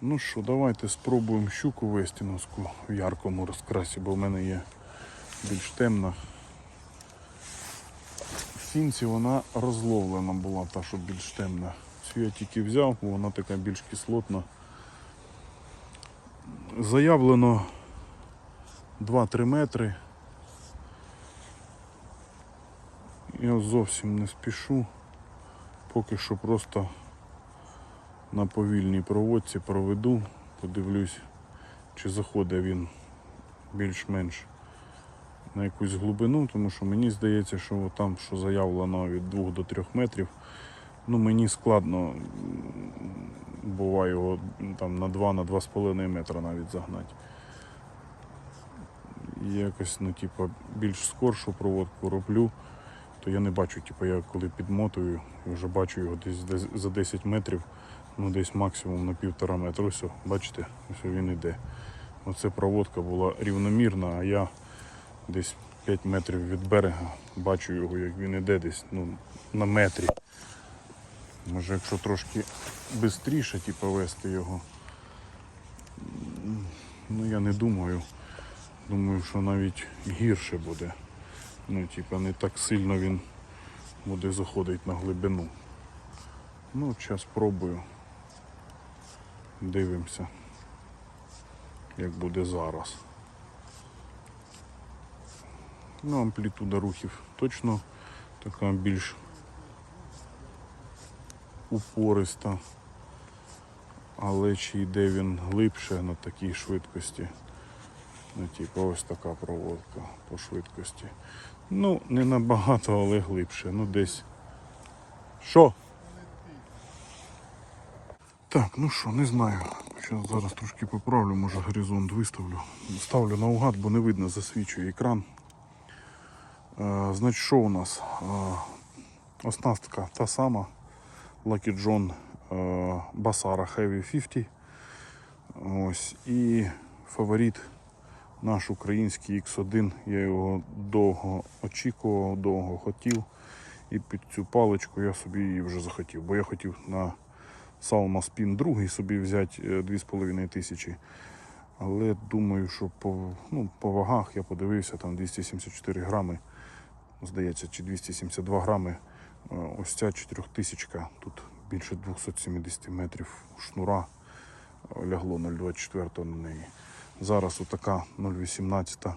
Ну що, давайте спробуємо щуку вестіновську в яркому розкрасі, бо в мене є більш темна. В сінці вона розловлена була, та що більш темна. Цю я тільки взяв, бо вона така більш кислотна. Заявлено 2-3 метри. Я зовсім не спішу. Поки що просто на повільній проводці проведу, подивлюсь, чи заходить він більш-менш на якусь глибину, тому що мені здається, що там, що заявлено від 2 до 3 метрів, ну мені складно буває його там на 2 на 2,5 метра навіть загнати. Якось, ну, типу, більш скоршу проводку роблю, то я не бачу, типу, я коли підмотую, вже бачу його десь за 10 метрів, ну десь максимум на півтора метра. Ось, бачите, ось він іде. Оце проводка була рівномірна, а я десь 5 метрів від берега бачу його, як він іде десь ну, на метрі. Може, якщо трошки швидше типу, вести його, ну я не думаю. Думаю, що навіть гірше буде. Ну, типа, не так сильно він буде заходити на глибину. Ну, зараз спробую. Дивимося, як буде зараз. Ну, амплітуда рухів точно така більш упориста. Але чи йде він глибше на такій швидкості? Ну, типу, ось така проводка по швидкості. Ну, не набагато, але глибше. Ну, десь. Що? Так, ну що, не знаю. Зараз, зараз трошки поправлю, може горизонт виставлю. Ставлю наугад, бо не видно, засвічує екран. Е, значить, що у нас? Е, оснастка та сама. Lucky John е, Basara Heavy 50. Ось. І фаворит наш український X1. Я його довго очікував, довго хотів. І під цю паличку я собі її вже захотів. Бо я хотів на Salma Spin 2 собі взяти е, 2,5 тисячі. Але думаю, що по, ну, по вагах я подивився, там 274 грами, здається, чи 272 грами. Е, Ось ця 4000 тут більше 270 метрів шнура е, лягло 0,24 на неї. Зараз отака 0,18.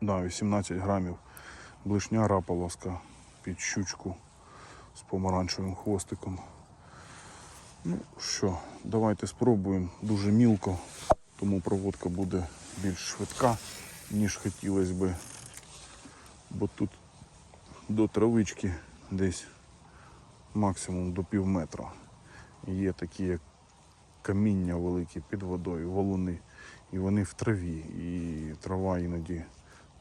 Да, 18 грамів блишня раполоска під щучку з помаранчевим хвостиком. Ну що, давайте спробуємо. Дуже мілко, тому проводка буде більш швидка, ніж хотілося би. Бо тут до травички десь максимум до пів метра. Є такі каміння великі під водою, валуни. І вони в траві. І трава іноді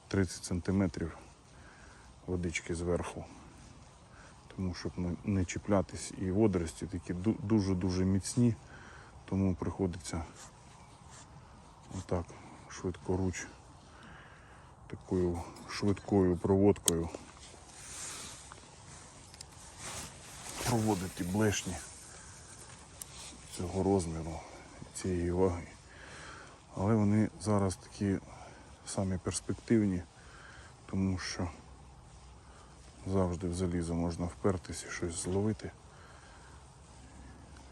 30 сантиметрів водички зверху. Тому щоб не- чіплятись. І водорості такі дуже-дуже міцні, тому приходиться отак швидкоруч такою швидкою проводкою проводити блешні цього розміру, цієї ваги. Але вони зараз такі самі перспективні, тому що завжди в залізо можна впертися і щось зловити.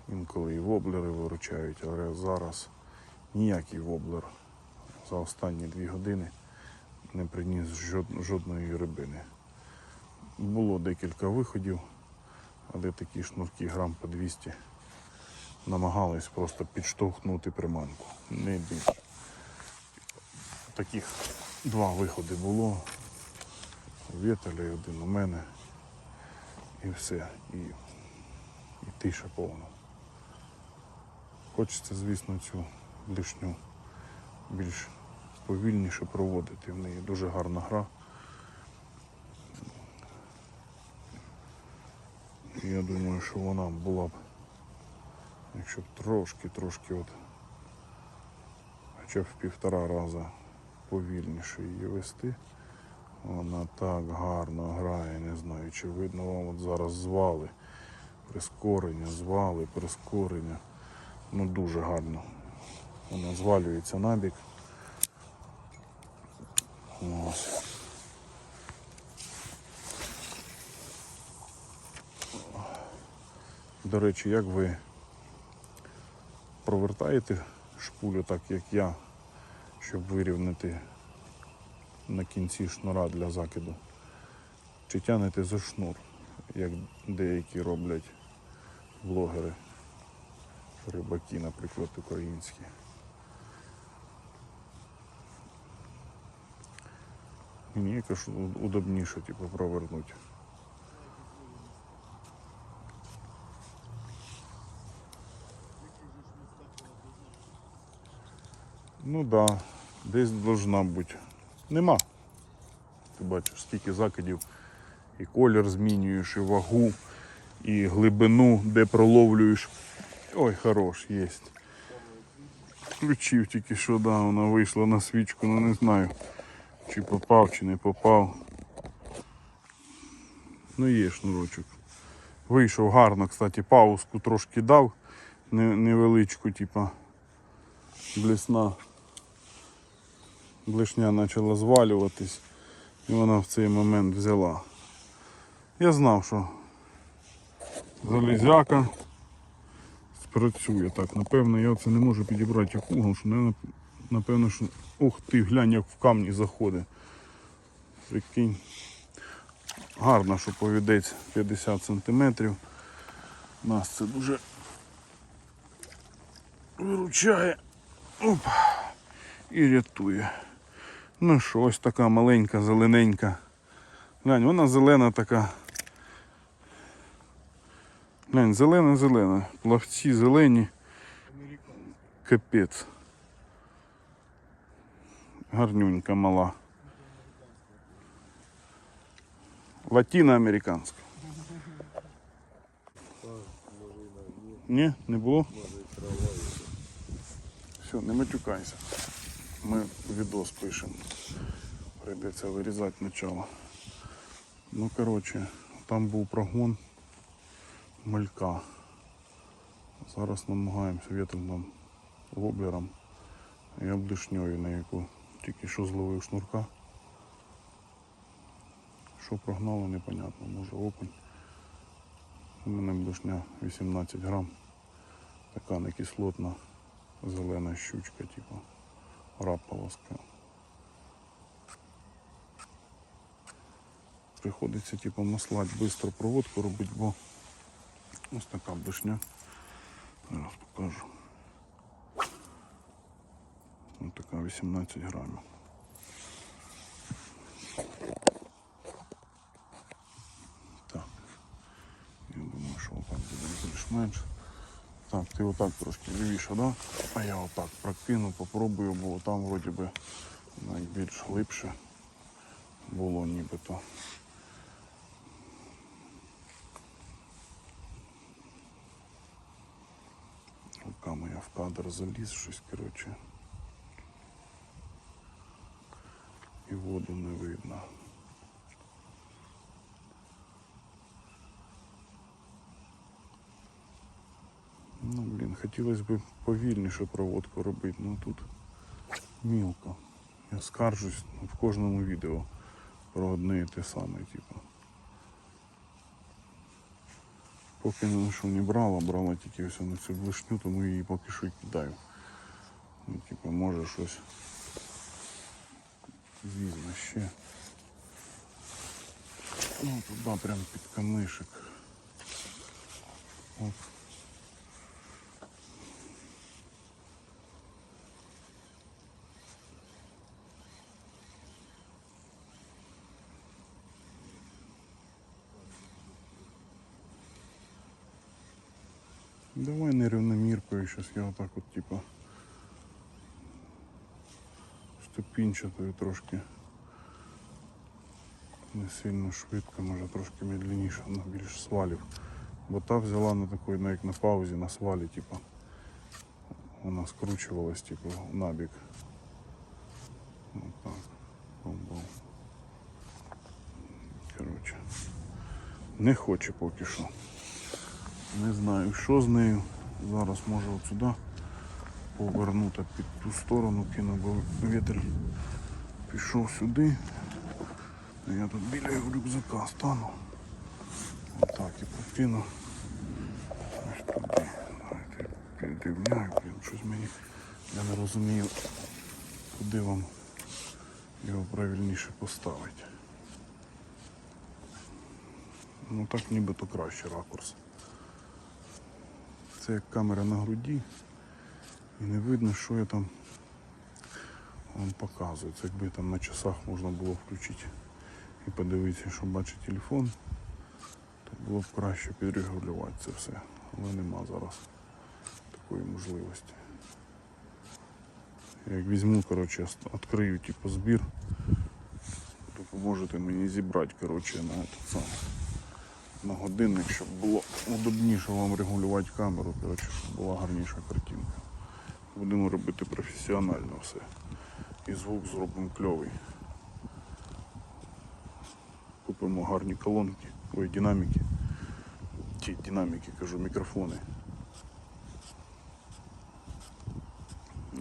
Інколи і воблери виручають, але зараз ніякий воблер за останні дві години не приніс жодної рибини. Було декілька виходів, але такі шнурки грам по 200 намагались просто підштовхнути приманку. Не більше. Таких два виходи було. У один у мене. І все. І, і тиша повна. Хочеться, звісно, цю лишню більш повільніше проводити. В неї дуже гарна гра. Я думаю, що вона була б, якщо б трошки-трошки от хоча б в півтора рази повільніше її вести. Вона так гарно грає, не знаю, чи видно вам от зараз звали. Прискорення, звали, прискорення. Ну дуже гарно. Воно звалюється набік. Ось. До речі, як ви провертаєте шпулю так, як я, щоб вирівняти на кінці шнура для закиду? Чи тянете за шнур, як деякі роблять блогери, рибаки, наприклад, українські? Мені якось удобніше, типу, провернути. Ну да, десь должна бути. Нема. Ти бачиш, скільки закидів, і колір змінюєш, і вагу, і глибину, де проловлюєш. Ой, хорош, є. Включив тільки що, да, вона вийшла на свічку, ну не знаю, чи попав, чи не попав. Ну є шнурочок. Вийшов гарно, кстати, паузку трошки дав, не- невеличку, типа блесна. Блешня почала звалюватись, і вона в цей момент взяла. Я знав, що залізяка спрацює так. Напевно, я це не можу підібрати як угол, що напевно, що. Ух ти, глянь, як в камні заходить. Прикинь. Гарно, що повідець 50 см. Нас це дуже виручає. Оп. І рятує. Ну що, ось така маленька, зелененька. Глянь, вона зелена така. Глянь, зелена-зелена. Плавці зелені. Капець. Гарнюнька мала. Латиноамериканська. Ні, не було? Все, не матюкайся. Ми відос пишемо. Прийдеться вирізати начало. Ну, коротше, там був прогон малька. Зараз намагаємося вітром воблером і облишньою, на яку тільки що зловив шнурка. Що прогнало, непонятно, може окунь. У мене блишня 18 грам. Така некислотна зелена щучка, типу раполоска. Приходиться типу маслать швидко проводку робити, бо ось така блишня. Зараз покажу. Ось така 18 грамів. Так. Я думаю, що отак буде більш-менш. Так, ти отак трошки лівіше, да? А я отак прокину, попробую, бо там вроді би навіть більш глибше було нібито. Рука моя в кадр заліз щось, коротше. І воду не видно. Ну, блін, хотілося б повільніше проводку робити, ну тут мілко. Я скаржусь в кожному відео про одне і те саме, типу. Поки не що не брала, брала тільки все на цю блишню, тому її поки що й кидаю. Ну, типу, може щось візьме ще. Ну, туди прям під камишик. Оп. Давай нерівноміркою, зараз я отак от типа ступінчатою трошки. Не сильно швидко, може трошки медленніше, на більш свалів. Бо та взяла на такої, ну як на паузі, на свалі, типа. Вона скручувалась, типу, набік. Отак. Бом-бом. Коротше. Не хоче поки що. Не знаю, що з нею. Зараз може от сюди повернути під ту сторону кину, бо вітер пішов сюди. Я тут біля його рюкзака стану. Отак і покину. Ось туди. Давайте блін, щось мені. Я не розумію, куди вам його правильніше поставити. Ну так нібито краще ракурс. Це як камера на груді. І не видно, що я там вам показую. Це якби там на часах можна було включити і подивитися, що бачить телефон, то було б краще підрегулювати це все. Але нема зараз такої можливості. Як візьму, коротше, відкрию типу збір, то поможете мені зібрати коротше, на, этот сам, на годинник, щоб було удобніше вам регулювати камеру, коротше, щоб була гарніша картинка. Будемо робити професіонально все. І звук зробимо кльовий. Купимо гарні колонки, ой, динаміки. Ті динаміки, кажу, мікрофони.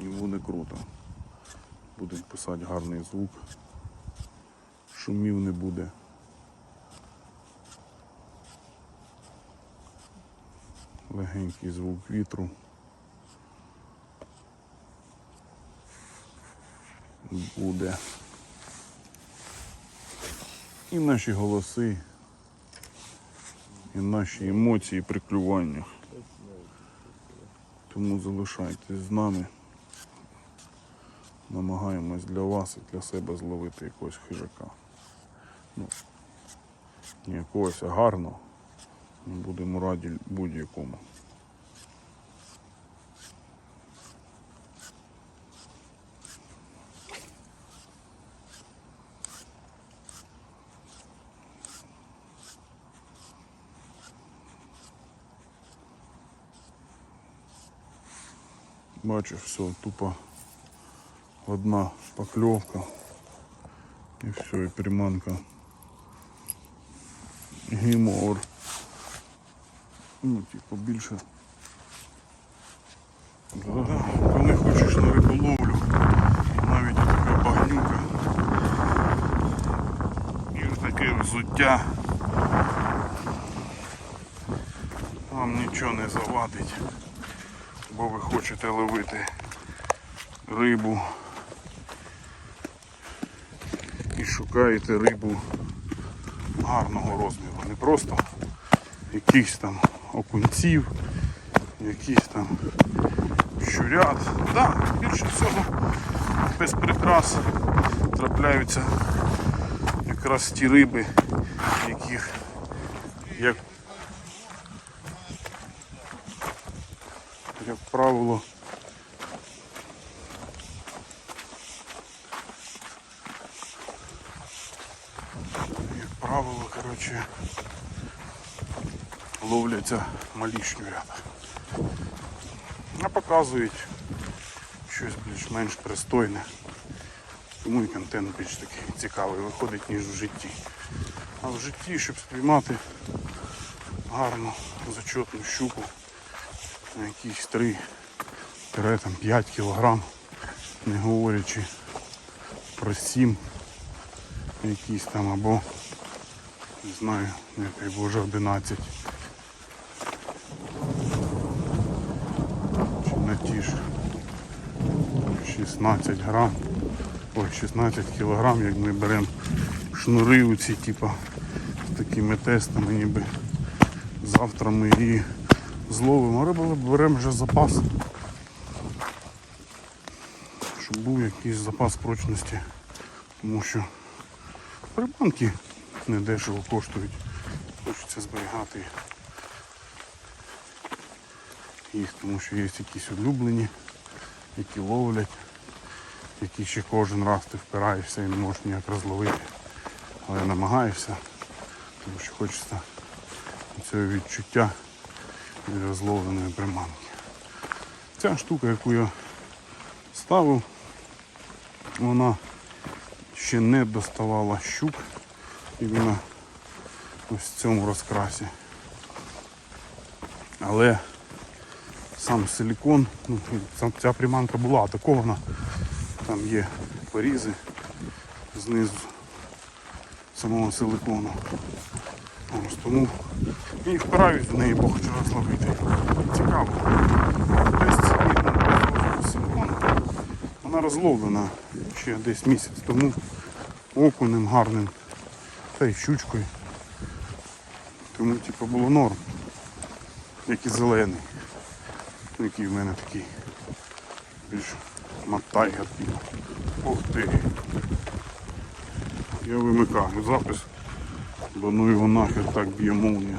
І буде круто. Будемо писати гарний звук. Шумів не буде. Легенький звук вітру. Буде. І наші голоси, і наші емоції при клюваннях. Тому залишайтесь з нами. Намагаємось для вас і для себе зловити якогось хижака. Ну, не якогось, а гарного. Будемо раді будь-якому. Бачиш, все, тупо одна поклевка. І все, і приманка. Гімор. Ну, типу, більше. Да. Коли хочеш на риболовлю, навіть така багнюка. І таке взуття. Вам нічого не завадить бо ви хочете ловити рибу і шукаєте рибу гарного розміру. Не просто якихось там окунців, якихось там щурят. Да, більше всього без прикрас трапляються якраз ті риби, яких як як правило, як правило, коротше, ловляться малі шнурята. А показують щось більш-менш пристойне. Тому і контент більш такий цікавий виходить, ніж в житті. А в житті, щоб спіймати гарну зачетну щуку на якісь 3 там 5 кілограм, не говорячи про 7 якісь там або не знаю, не дай Боже 11 чи на ті ж 16 грам, ой 16 кілограм, як ми беремо шнури оці, типа з такими тестами, ніби завтра ми її зловимо, рибу беремо вже запас. Щоб був якийсь запас прочності. Тому що рибанки не дешево коштують. Хочеться зберігати їх, тому що є якісь улюблені, які ловлять, які ще кожен раз ти впираєшся і не можеш ніяк розловити. Але намагаєшся, тому що хочеться цього відчуття від розловленої приманки. Ця штука, яку я ставив, вона ще не доставала щук іменно ось в цьому розкрасі. Але сам силікон, ну, ця приманка була атакована. Там є порізи знизу самого силикону. Ось тому і впираюсь в неї, бо хочу раз. Цікаво. Десь силикон, вона розловлена ще десь місяць тому окунем гарним та й щучкою. Тому типу було норм. Як і зелений. Ну, Який в мене такий більш матайгер. Ух ти. Я вимикаю запис, бо ну його нахер так б'є молнія.